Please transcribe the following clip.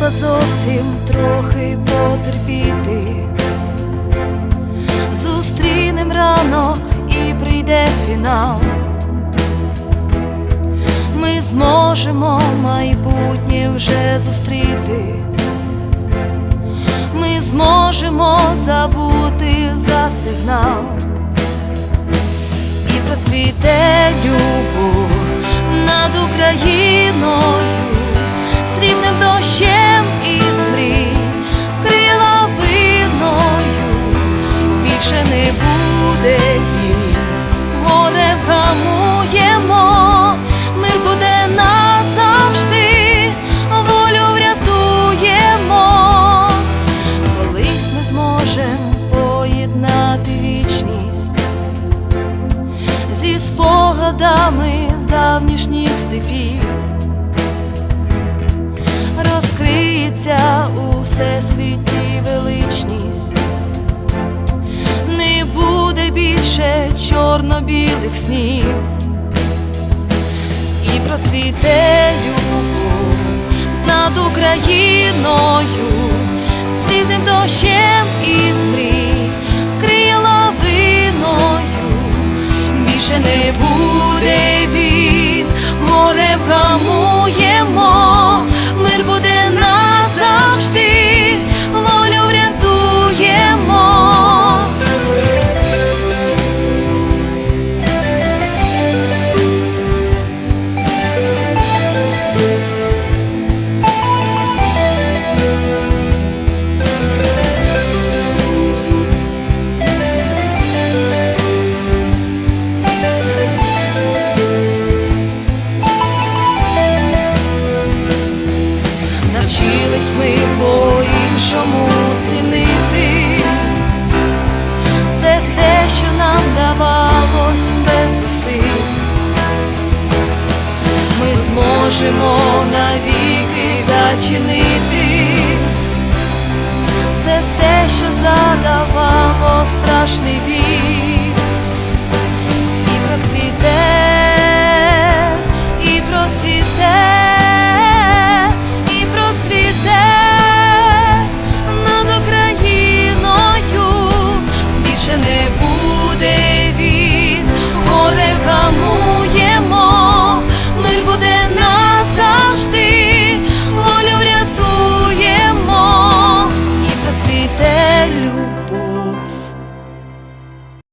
треба зовсім трохи потерпіти, зустрінем ранок і прийде фінал. Ми зможемо майбутнє вже зустріти, ми зможемо забути за сигнал і процвіте. Спогадами давнішніх степів. Розкриється у всесвіті величність, не буде більше чорно-білих снів, і процвіте любов над Україною, слівним дощем можемо навіки зачинити все те, що задавало страшний вік.